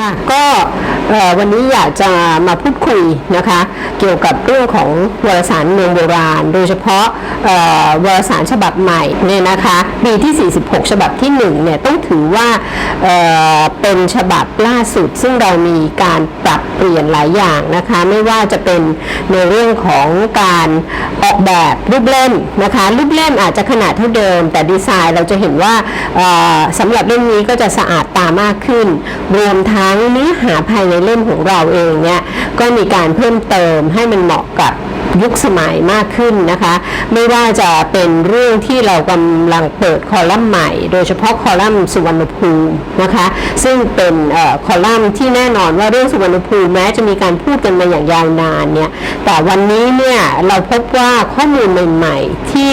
ค่ะ ก็ วันนี้อยากจะมาพูดคุยนะคะ เกี่ยวกับเรื่องของวารสารเมืองโบราณ โดยเฉพาะวารสารฉบับใหม่เนี่ยนะคะปีที่ 46 ฉบับที่1เนี่ยต้องถือว่าเเป็นฉบับล่าสุด ซึ่งเรามีการปรับเปลี่ยนหลายอย่างนะคะ ไม่ว่าจะเป็นในเรื่องของการออกแบบรูปเล่มนะคะรูปเล่มอาจจะขนาดเท่าเดิม แต่ดีไซน์เราจะเห็นว่าสำหรับเล่มนี้ก็จะสะอาดตามากขึ้น รวมทั้งเนื้อหาภายในเล่มของเราเองเนี่ยก็มีการเพิ่มเติมให้มันเหมาะกับยุคสมัยมากขึ้นนะคะ ไม่ว่าจะเป็นเรื่องที่เรากำลังเปิดคอลัมน์ใหม่ โดยเฉพาะคอลัมน์สุวรรณภูมินะคะ ซึ่งเป็นอคอลัมน์ที่แน่นอนว่าเรื่องสุวรรณภูมิแม้จะมีการพูดกันมาอย่างยาวนานเนี่ยแต่วันนี้เนี่ยเราพบว่าข้อมูลใหม่ ๆ ที่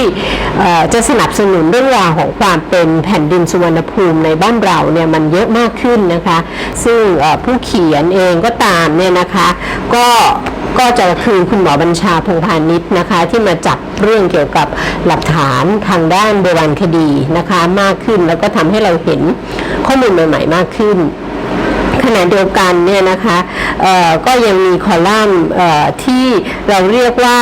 จะสนับสนุนเรื่องราวของความเป็นแผ่นดินสุวรรณภูมิในบ้านเราเนี่ยมันเยอะมากขึ้นนะคะ ซึ่งผู้เขียนเองก็ตามเนี่ยนะคะก็ก็จะคือคุณหมอบัญชาพงพาณิชย์นะคะ ที่มาจับเรื่องเกี่ยวกับหลักฐานทางด้านโบราณคดีนะคะ มากขึ้นแล้วก็ทำให้เราเห็นข้อมูลใหม่ ๆ มากขึ้น ขณะเดียวกันเนี่ยนะคะก็ยังมีคอลัมน์ที่เราเรียกว่า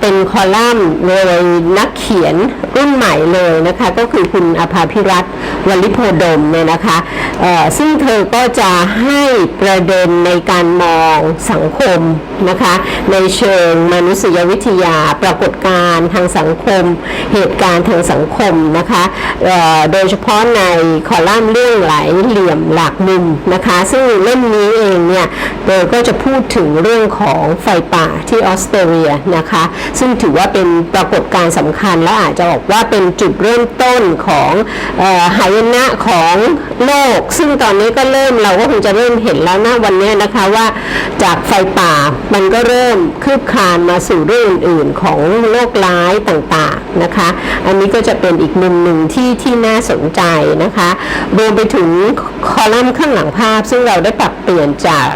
เป็นคอลัมน์โดยนักเขียนรุ่นใหม่เลยนะคะก็คือคุณอภาพิรัต วลิโพดมเนี่ยนะคะเอ่อซึ่งเธอก็จะให้ประเด็นในการมองสังคมนะคะในเชิงมนุษยวิทยาปรากฏการณ์ทางสังคม เหตุการณ์ทางสังคมนะคะเอ่อโดยเฉพาะในคอลัมน์เรื่องหลายเหลี่ยมหลากมุมนะคะ ซึ่งเล่มนี้เองเนี่ยโดยก็จะพูดถึงเรื่องของไฟป่าที่ออสเตรเลียนะคะซึ่งถือว่าเป็นปรากฏการณ์สำคัญและอาจจะบอกว่าเป็นจุดเริ่มต้นของเอ่อหายนะของโลก ซึ่งตอนนี้ก็เริ่มเราก็คงจะเริ่มเห็นแล้วนะวันนี้นะคะว่าจากไฟป่ามันก็เริ่มคืบคลานมาสู่เรื่องอื่นๆของโรคร้ายต่างๆนะคะ อันนี้ก็จะเป็นอีกมุมหนึ่งที่ที่น่าสนใจนะคะรวมไปถึงคอลัมน์ข้างหลังภาพ ซึ่งเราได้ปรับเปลี่ยนจาก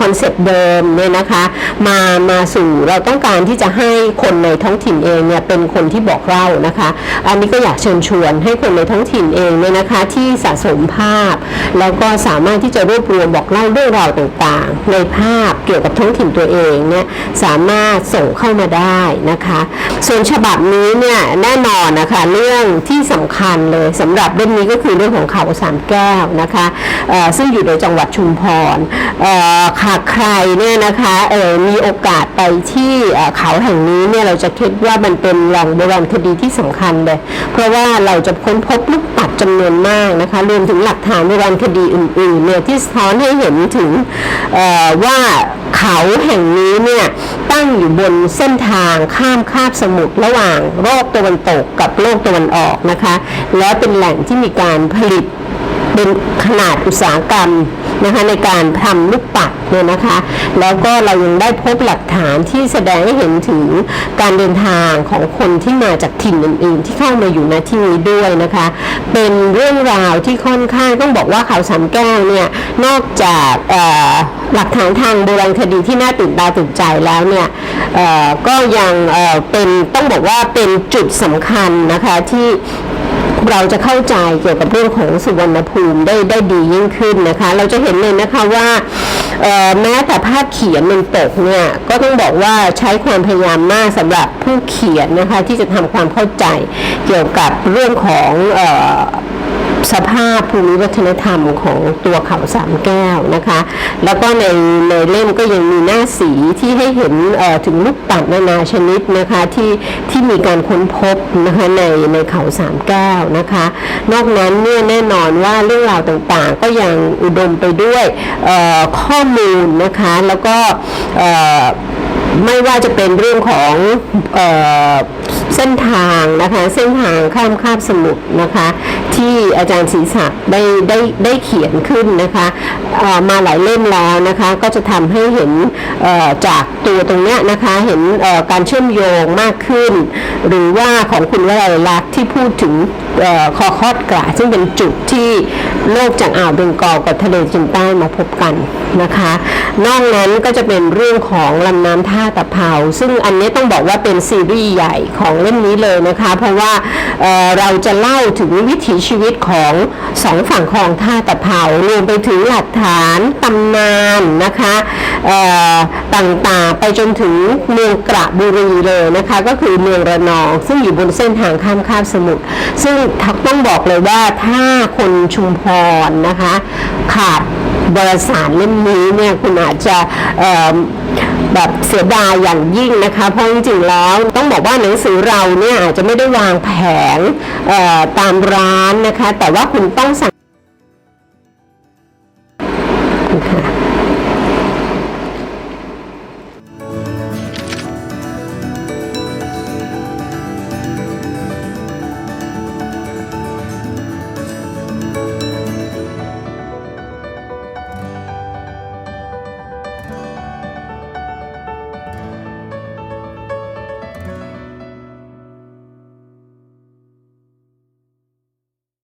คอนเซปต์เดิมเนี่ยนะคะมามาสู่เราต้องการที่จะให้คนในท้องถิ่นเองเนี่ยเป็นคนที่บอกเล่านะคะ อันนี้ก็อยากเชิญชวนให้คนในท้องถิ่นเองเนี่ยนะคะที่สะสมภาพ แล้วก็สามารถที่จะรวบรวมบอกเล่าเรื่องราวต่างๆ ในภาพเกี่ยวกับท้องถิ่นตัวเองเนี่ยสามารถส่งเข้ามาได้นะคะ ส่วนฉบับนี้เนี่ยแน่นอนนะคะเรื่องที่สำคัญเลยสำหรับเรื่องนี้ก็คือเรื่องของเขาสามแก้วนะคะซึ่งอยู่ในจังหวัดชุมพรหากใครเนี่ยนะคะเอ่อมีโอกาสไปที่เขาแห่งนี้เนี่ยเราจะคิดว่ามันเป็นแหล่งโบราณคดีที่สำคัญเลยเพราะว่าเราจะค้นพบลูกปัดจำนวนมากนะคะรวมถึงหลักฐานในการคดีอื่นๆเนี่ยที่สะท้อนให้เห็นถึงว่าเขาแห่งนี้เนี่ยตั้งอยู่บนเส้นทางข้ามคาบสมุทรระหว่างโลกตะวันตกกับโลกตะวันออกนะคะ และเป็นแหล่งที่มีการผลิต เป็นขนาดอุตสาหกรรมนะคะในการทำลูกปัดเนี่ยนะคะ แล้วก็เรายังได้พบหลักฐานที่แสดงให้เห็นถึงการเดินทางของคนที่มาจากถิ่นอื่นๆ ที่เข้ามาอยู่ณที่นี้ด้วยนะคะ เป็นเรื่องราวที่ค่อนข้างต้องบอกว่าเขาวสามแก้วเนี่ยนอกจากหลักฐานทางโบราณคดีที่น่าตื่นตาตื่นใจแล้วเนี่ยก็ยังเเป็นต้องบอกว่าเป็นจุดสำคัญนะคะที่ เราจะเข้าใจเกี่ยวกับเรื่องของสุวรรณภูมิได้ได้ดียิ่งขึ้นนะคะ เราจะเห็นเลยนะคะว่าแม้แต่ภาพเขียนมันตกเนี่ยก็ต้องบอกว่าใช้ความพยายามมากสำหรับผู้เขียนนะคะที่จะทำความเข้าใจเกี่ยวกับเรื่องของ สภาพภูมิวัฒนธรรมของตัวเขาสามแก้วนะคะ แล้วก็ในในเล่มก็ยังมีหน้าสีที่ให้เห็นถึงลูกปัดนานาชนิดนะคะที่ที่มีการค้นพบนะคะในในเขาสามแก้วนะคะ นอกนั้นเนี่ยแน่นอนว่าเรื่องราวต่างๆ ก็ยังอุดมไปด้วยข้อมูลนะคะแล้วก็ไม่ว่าจะเป็นเรื่องของ เส้นทางนะคะเส้นทางข้ามคาบสมุทรนะคะ ที่อาจารย์ศรีศักดิ์ได้ได้ได้เขียนขึ้นนะคะมาหลายเล่มแล้วนะคะก็จะทำให้เห็นจากตัวตรงเนี้ยนะคะเห็นการเชื่อมโยงมากขึ้น หรือว่าของคุณวลัยลักษณ์ที่พูดถึงอคอคอดกระซึ่งเป็นจุดที่โลกจากอ่าวเบงกอลกับทะเลจีนใต้มาพบกันนะคะ นอกนั้นก็จะเป็นเรื่องของลำน้ำท่าตะเภาซึ่งอันนี้ต้องบอกว่าเป็นซีรีส์ใหญ่ของเล่มนี้เลยนะคะ เพราะว่าเเราจะเล่าถึงวิถีชีวิตของสองฝั่งคลองท่าตะเภารวมไปถึงหลักฐานตำนานนะคะต่างๆไปจนถึงเมืองกระบุรีเลยนะคะก็คือเมืองระนอง ซึ่งอยู่บนเส้นทางข้ามคาบสมุทรซึ่งต้องบอกเลยว่าถ้าคนชุมพรนะคะขาดวารสารเล่มนี้เนี่ยคุณอาจจะ แบบเสียดายอย่างยิ่งนะคะ เพราะจริงๆแล้วต้องบอกว่าหนังสือเราเนี่ยอาจจะไม่ได้วางแผงตามร้านนะคะ แต่ว่าคุณต้องสั่ง